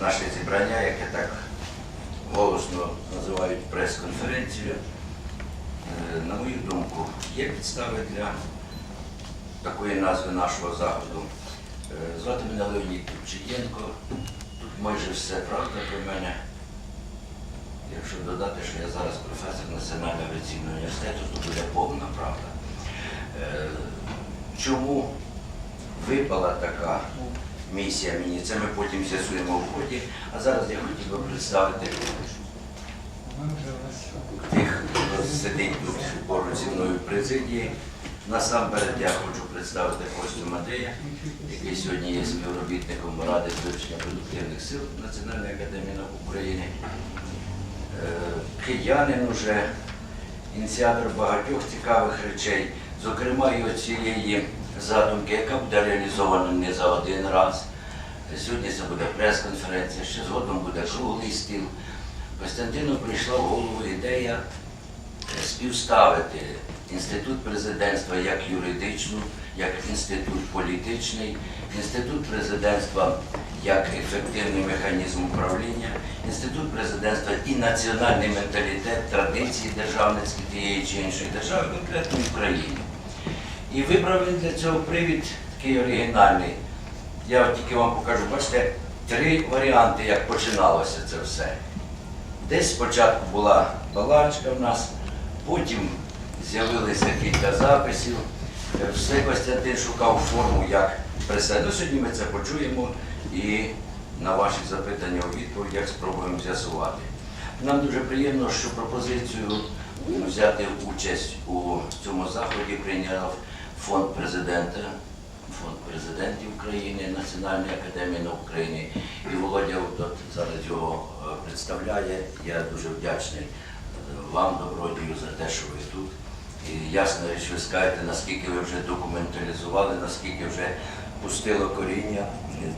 наше зібрання, яке так голосно називають прес-конференцією. Е, На мою думку, є підстави для такої назви нашого заходу. Е, Звати мене Леонід Тупчиєнко. Тут майже все правда про мене. Якщо додати, що я зараз професор Національного авіаційного університету, то буде повна правда. Е, Чому випала така місія мені? Це ми потім з'ясуємо в ході. А зараз я хотів би представити тих, хто сидить тут поруч зі мною в президії. Насамперед я хочу представити Костю Мадея, який сьогодні є співробітником Ради вивчення продуктивних сил Національної академії наук України. Е, Киянин уже ініціатор багатьох цікавих речей, зокрема і цієї задумки, яка буде реалізована не за один раз. Сьогодні це буде прес-конференція, ще згодом буде круглий стіл. Костянтину прийшла в голову ідея е, співставити інститут президентства як юридичну, як інститут політичний, інститут президентства як ефективний механізм управління, інститут президентства і національний менталітет, традиції державницькі тієї чи іншої держави, конкретно в Україні. І вибрав він для цього привід такий оригінальний. Я от тільки вам покажу, бачите, три варіанти, як починалося це все. Десь спочатку була балачка в нас, потім з'явилися кілька записів. Е, Все Костянтин шукав форму, як представити. Ну, сьогодні ми це почуємо і на ваші запитання у відповідях спробуємо з'ясувати. Нам дуже приємно, що пропозицію взяти участь у цьому заході прийняв фонд президента, фонд президентів України, Національної академії наук України. І Володя от зараз його е, представляє. Я дуже вдячний е, вам, добродію, за те, що ви тут. І ясно, що ви скажете, наскільки ви вже документалізували, наскільки вже пустило коріння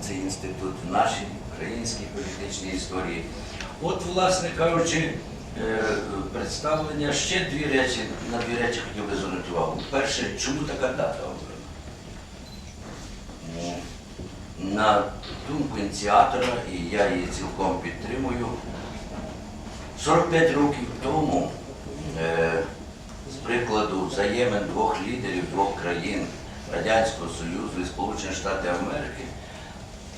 цей інститут в нашій українській політичній історії. От, власне кажучи, представлення ще дві речі, на дві речі хотів би звернути увагу. Перше, чому така дата обрана? Ну, На думку ініціатора, і я її цілком підтримую, 45 років тому, е, з прикладу взаємин двох лідерів двох країн Радянського Союзу і Сполучених Штатів Америки,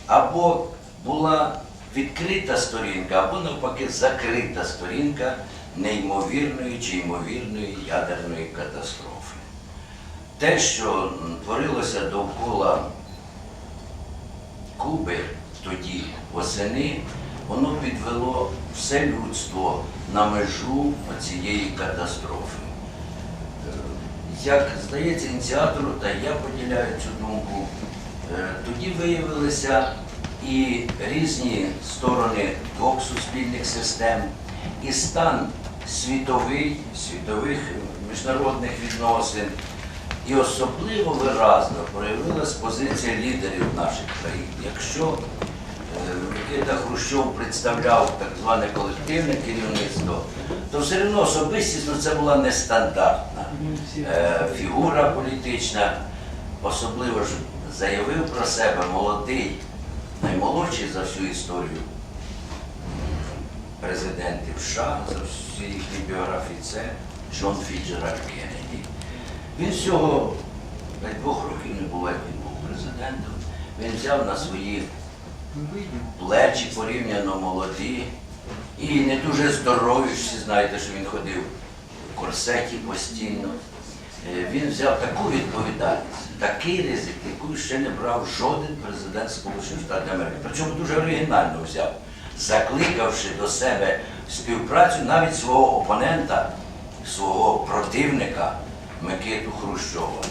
або була відкрита сторінка, або навпаки закрита сторінка неймовірної чи ймовірної ядерної катастрофи. Те, що творилося довкола Куби тоді восени, воно підвело все людство на межу цієї катастрофи. Як здається ініціатору, та я поділяю цю думку, е, тоді виявилися і різні сторони двох суспільних систем, і стан світовий, світових міжнародних відносин, і особливо виразно проявилась позиція лідерів наших країн. Якщо е, Микита Хрущов представляв так зване колективне керівництво, то все одно особистісно це була нестандартна е, фігура політична, особливо ж заявив про себе молодий, наймолодший за всю історію президентів США, за всі їхні біографії, це Джон Фіджеральд Кеннеді. Він всього навіть двох років не як він був президентом. Він взяв на свої плечі порівняно молоді і не дуже здорові. Всі знаєте, що він ходив в корсеті постійно. Е, Він взяв таку відповідальність, такий ризик, яку ще не брав жоден президент Сполучених Штатів Америки. Причому дуже оригінально взяв, закликавши до себе співпрацю навіть свого опонента, свого противника Микиту Хрущова.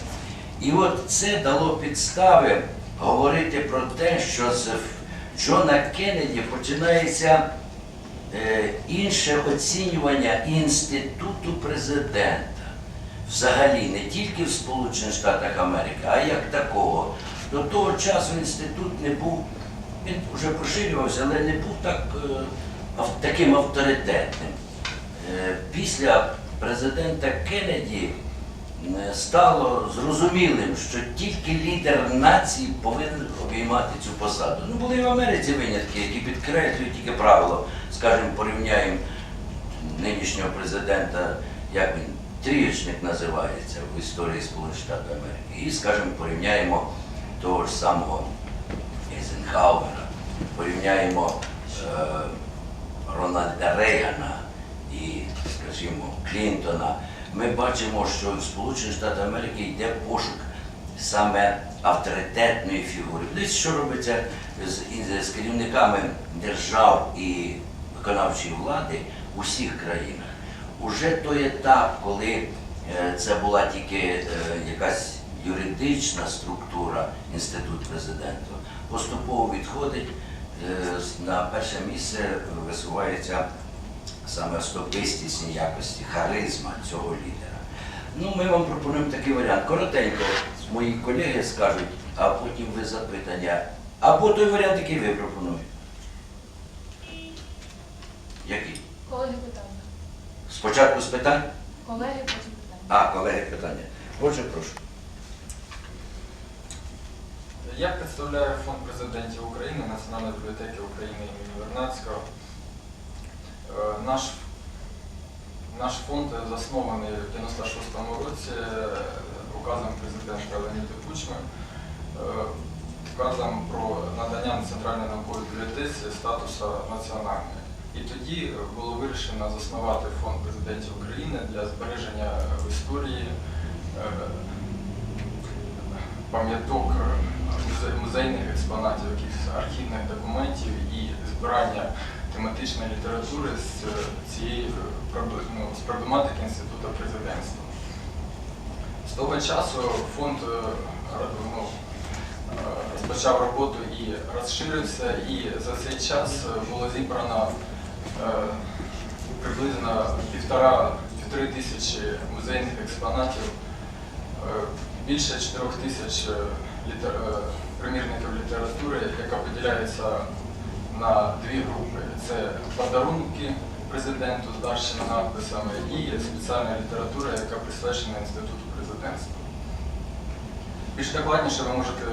І от це дало підстави говорити про те, що з Джона Кеннеді починається е, інше оцінювання інституту президента. Взагалі, не тільки в Сполучених Штатах Америки, а як такого. До того часу інститут не був, він вже поширювався, але не був так, е, таким авторитетним. Е, Після президента Кеннеді е, стало зрозумілим, що тільки лідер нації повинен обіймати цю посаду. Ну, були і в Америці винятки, які підкреслюють тільки правило. Скажімо, порівняємо нинішнього президента, як він, трієчник називається в історії Сполучених Штатів Америки. І, скажімо, порівняємо того ж самого Ейзенхауера, порівняємо е, Рональда Рейгана і, скажімо, Клінтона, ми бачимо, що в Сполучених Штатах Америки йде пошук саме авторитетної фігури. Десь що робиться з, з керівниками держав і виконавчої влади у всіх країнах. Уже той етап, коли е, це була тільки е, якась юридична структура інститут президента, поступово відходить е, на перше місце висувається саме особистісні якості, харизма цього лідера. Ну, ми вам пропонуємо такий варіант. Коротенько, мої колеги скажуть, а потім ви запитання. Або той варіант, який ви пропонуєте. Який? Колеги питання. Спочатку з питань? Колеги, потім питання. А, колеги, питання. Отже, прошу. Я представляю фонд президентів України, Національної бібліотеки України імені Вернадського. Е, Наш, наш фонд заснований в 96-му році е, указом президента Леоніда Кучми, е, указом про надання Центральної наукової бібліотеці статусу національної. І тоді було вирішено заснувати фонд президентів України для збереження в історії е, пам'яток е, музейних експонатів, якихось архівних документів і збирання тематичної літератури з е, цієї е, ну, проблематики інституту президентства. З того часу фонд е, ну, е, розпочав роботу і розширився, і за цей час е, було зібрано е, приблизно півтора півтори тисячі музейних експонатів, е, більше 4 тисяч е, літер- е, примірників літератури, яка поділяється на дві групи. Це подарунки президенту з дарчими надписами і спеціальна література, яка присвячена інституту президентства. Більш докладніше ви можете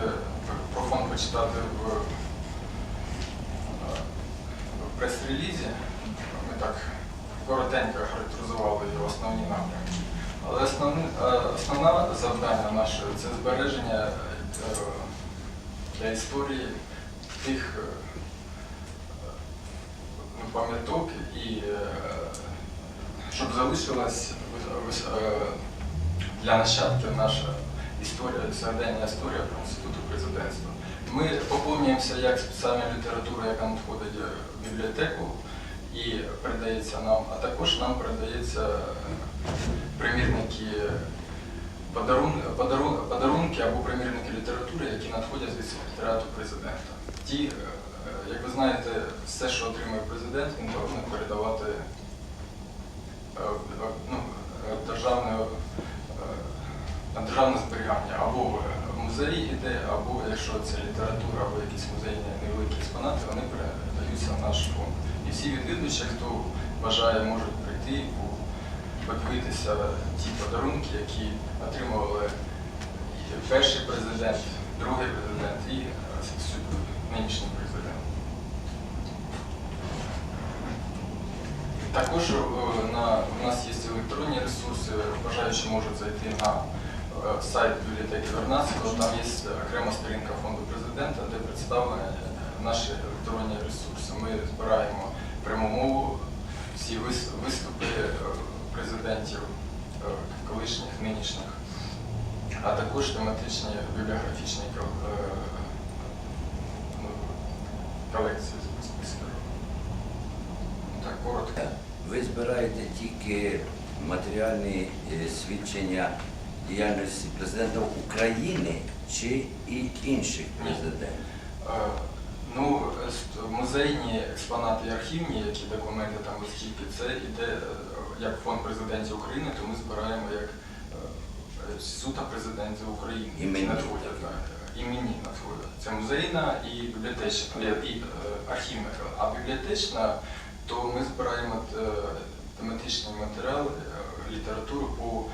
про фонд почитати е, в прес-релізі. Так коротенько характеризували його основні напрямки. Але основне, основне завдання наше це збереження е, для історії тих е, ну, пам'яток і е, щоб залишилась для нащадків наша історія, сьогодення історія про інституту президентства. Ми поповнюємося як спеціальна література, яка надходить в бібліотеку і передається нам, а також нам передається е, примірники подарун, подарунки або примірники літератури, які надходять від секретаріату президента. Ті, е, е, як ви знаєте, все, що отримує президент, він повинен передавати е, е, ну, е, державне, е, державне зберігання або в музеї іде, або якщо це література або якісь музейні невеликі експонати, вони передаються в наш фонд. І всі відвідувачі, хто бажає, можуть прийти подивитися ті подарунки, які отримували перший президент, другий президент і нинішній президент. Також е, на, у нас є електронні ресурси, бажаючі можуть зайти на сайт бібліотеки Вернадського, там є окрема сторінка фонду президента, де представлені е, наші електронні ресурси. Ми збираємо пряму мову, всі вис- виступи е, президентів е, колишніх, нинішніх, а також тематичні бібліографічні е, ну, колекції. Так, коротко. Ви збираєте тільки матеріальні е, свідчення діяльності президента України чи і інших президентів? Е, Ну, музейні експонати і архівні, які документи там оскільки це іде е, як фонд президентів України, то ми збираємо як е, суто президентів України. які надходять імені надходять. Це музейна і бібліотечна, і, архівна. А бібліотечна, то ми збираємо тематичний матеріал, літературу по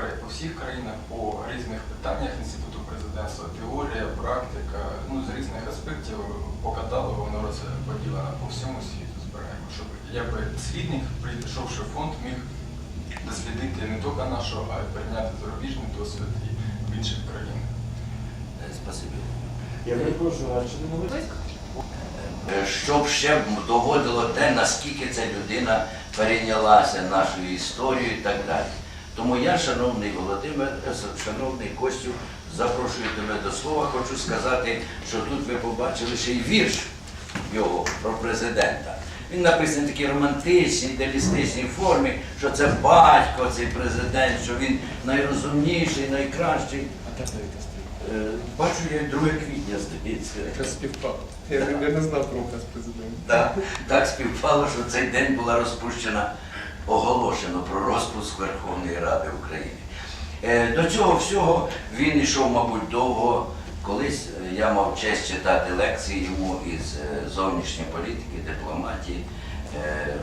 по всіх країнах по різних питаннях інституту президентства, теорія, практика, ну з різних аспектів по каталогу воно розподілено по всьому світу збираємо, щоб якби слідник, прийшовши в фонд, міг дослідити не тільки нашу, а й прийняти зарубіжний досвід і в інших країнах. Е, Спасибі. Я перепрошую, а чи не ви? Е, Щоб ще доводило те, наскільки ця людина перейнялася нашою історією і так далі. Тому я, шановний Володимир, е, шановний Костю, запрошую тебе до слова. Хочу сказати, що тут ви побачили ще й вірш його про президента. Він написаний в такій романтичній, ідеалістичній формі, що це батько, цей президент, що він найрозумніший, найкращий. Е, Бачу, я 2 квітня, здається. Якраз співпало. Я не знав про указ президента. Так, так співпало, що цей день була розпущена, оголошено про розпуск Верховної Ради України. Е, До цього всього він йшов, мабуть, довго. Колись е, я мав честь читати лекції йому із е, зовнішньої політики, дипломатії,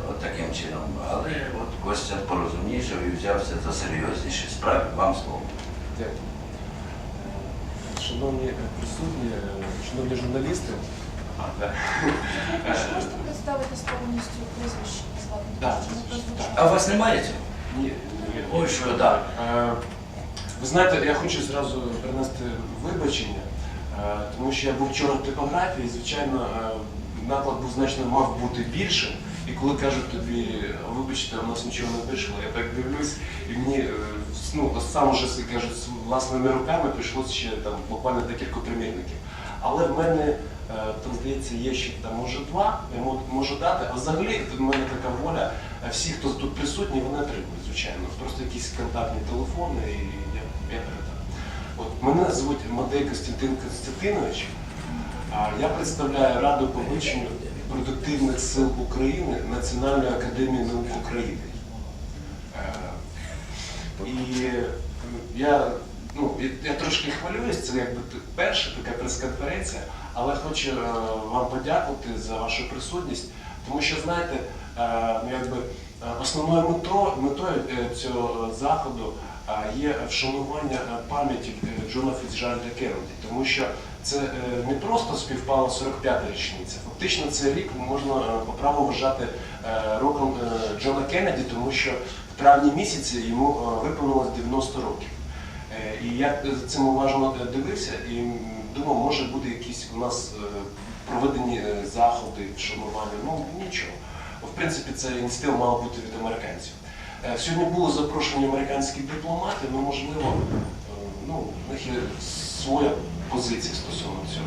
от таким чином. Але от Костя порозумнішав і взявся за серйозніші справи. Вам слово. Дякую. Шановні присутні, шановні журналісти. Чи можете представитись повністю прізвище назвати? Так, Тому що не прозвучало. А у вас немає цього? Ні, ні. Ой, що так. Е, Ви знаєте, я хочу зразу принести вибачення, е, тому що я був вчора в типографії, і, звичайно, е, наклад був значно мав бути більшим. І коли кажуть тобі, вибачте, у нас нічого не вийшло, я так дивлюсь, і мені е, ну, сам уже як кажуть, з власними руками прийшлося ще там буквально декілька примірників. Але в мене там здається є ще там може два, я можу дати. А взагалі в мене така воля. е, Всі, хто тут присутні, вони отримують, звичайно. Просто якісь контактні телефони і я, я передам. От мене звуть Мадей Костянтин Константинович. Я представляю Раду по вивченню продуктивних сил України Національної академії наук України. Е, І е, я, ну, я- я трошки хвилююсь, це якби перша така прес-конференція, але хочу е, вам подякувати за вашу присутність, тому що, знаєте, е, ну, якби е, основною метою, метою цього заходу є вшанування пам'яті Джона Фіцджеральда Кеннеді, тому що це не просто співпала 45-та річниця. Фактично цей рік можна по праву вважати роком Джона Кеннеді, тому що в травні місяці йому виповнилось 90 років. І я цим уважно дивився і думав, може буде якісь у нас е, проведені е, заходи, вшанування. Ну нічого. В принципі, це ініціатива мала бути від американців. Е, Сьогодні були запрошені американські дипломати, ну можливо, ну, в них є своя позиція стосовно цього.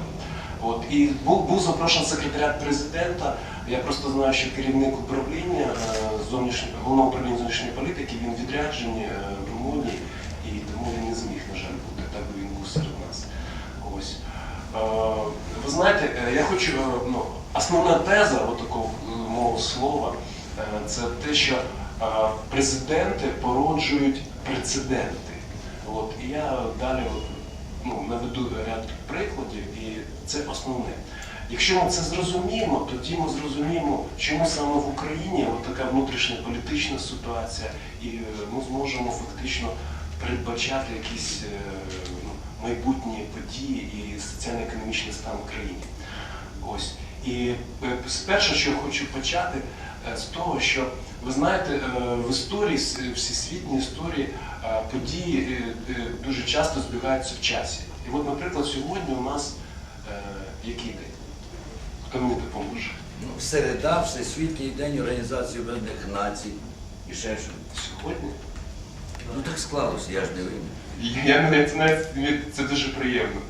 От, і був, був запрошений секретаріат президента. Я просто знаю, що керівник управління зовнішньої головного управління зовнішньої політики він відряджені е, в Румунії, і тому він не зміг, на жаль, бути. Так би він був серед нас. Ось. Е, ви знаєте, е, я хочу, е, ну, основна теза такого е, мого слова, це те, що президенти породжують прецеденти. От, і я далі ну, наведу ряд прикладів, і це основне. Якщо ми це зрозуміємо, тоді ми зрозуміємо, чому саме в Україні от така внутрішня політична ситуація, і ми зможемо фактично передбачати якісь майбутні події і соціально-економічний стан в країні. Ось. І е, спершу, що я хочу почати, е, з того, що ви знаєте, е, в історії, всесвітній історії е, події е, е, дуже часто збігаються в часі. І от, наприклад, сьогодні у нас е, який день? Хто мені допоможе? Ну, середа, Всесвітній день Організації Об'єднаних Націй і ще що. Сьогодні? Ну так склалося, я ж не винен. Я не це дуже приємно.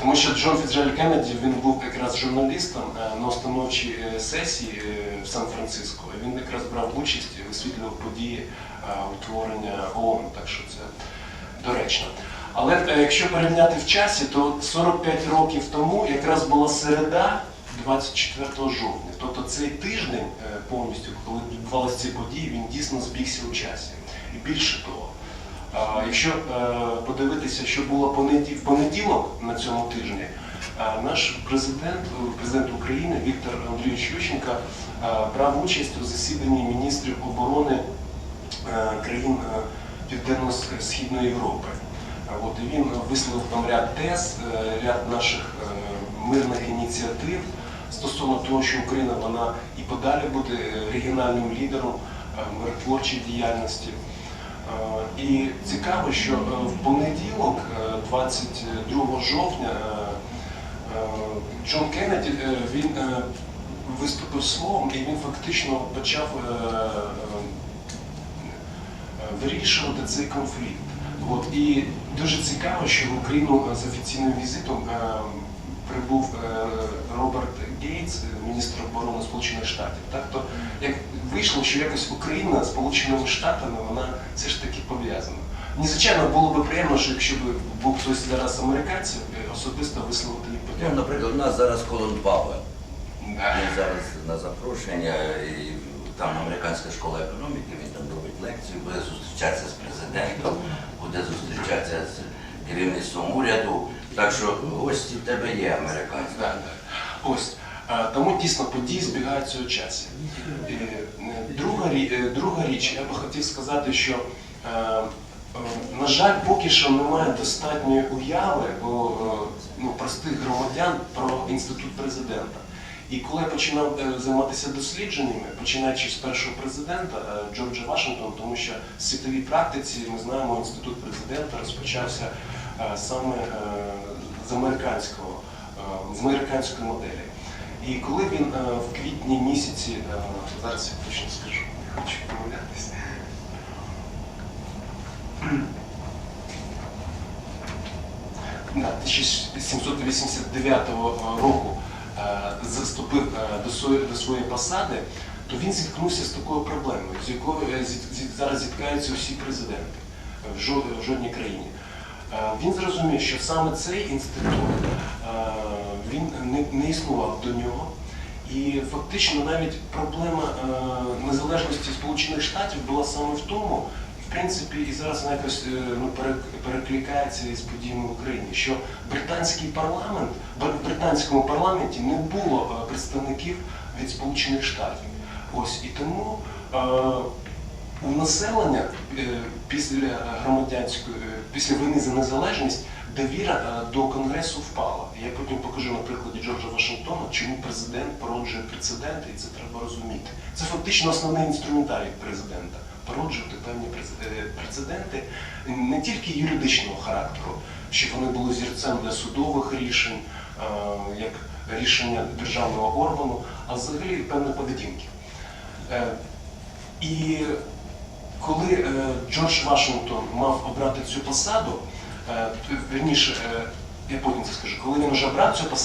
Тому що Джон Фіцджеральд Кеннеді він був якраз журналістом е, на установчій е, сесії е, в Сан-Франциско. Він якраз брав участь і висвітлював події утворення ООН, так що це доречно. Але якщо порівняти в часі, то 45 років тому якраз була середа 24 жовтня. Тобто цей тиждень повністю, коли відбувалися ці події, він дійсно збігся у часі. І більше того, Якщо е, подивитися, що було в понеділок на цьому тижні, е, наш президент, е, президент України Віктор Андрійович Ющенко е, брав участь у засіданні міністрів оборони країн Південно-Східної Європи. От, він висловив там ряд тез, ряд наших мирних ініціатив стосовно того, що Україна вона і подалі буде регіональним лідером миротворчої діяльності. Е, І цікаво, що е, в понеділок, е, 22 жовтня, е, е, Джон Кеннеді він виступив словом і він фактично почав вирішувати цей конфлікт. От. І дуже цікаво, що в Україну з офіційним візитом прибув Роберт Гейтс, міністр оборони Сполучених Штатів. Так то як вийшло, що якось Україна з Сполученими Штатами вона все ж таки пов'язана. Мені, звичайно, було б приємно, що якщо б був хтось зараз американців, особисто висловити їм Ну, наприклад, у нас зараз Колон Павел. Да. Він зараз на запрошення, і там американська школа економіки, він там робить лекцію, буде зустрічатися з президентом, буде зустрічатися з керівництвом уряду. Так що гості в тебе є американці. Да, да. Ось. Тому дійсно події збігаються у часі. Е, е, Друга, е, друга річ, я би хотів сказати, що, на жаль, поки що немає достатньої уяви у ну, простих громадян про інститут президента. І коли я починав займатися дослідженнями, починаючи з першого президента Джорджа Вашингтона, тому що в світовій практиці ми знаємо, інститут президента розпочався саме з американського, з американської моделі. І коли він е, в квітні місяці, е, зараз я точно скажу, не хочу помилятися. Да, 1789 року е, заступив е, до своєї, посади, то він зіткнувся з такою проблемою, з якою зіт- зараз зіткаються всі президенти в жодній країні. Е, Він зрозумів, що саме цей інститут е, він не, існував до нього. І фактично навіть проблема е, незалежності Сполучених Штатів була саме в тому, в принципі, і зараз вона якось ну, перекликається із подіями в Україні, що британський парламент, в британському парламенті не було представників від Сполучених Штатів. Ось і тому населення е, після громадянської, е, після війни за незалежність довіра е, до Конгресу впала. Я потім покажу на прикладі Джорджа Вашингтона, чому президент породжує прецеденти, і це треба розуміти. Це фактично основний інструментарій президента породжувати певні прецеденти не тільки юридичного характеру, щоб вони були зірцем для судових рішень, як рішення державного органу, а взагалі певної поведінки. І коли е, Джордж Вашингтон мав обрати цю посаду, е, верніше, е, я потім це скажу, коли він вже обрав цю посаду,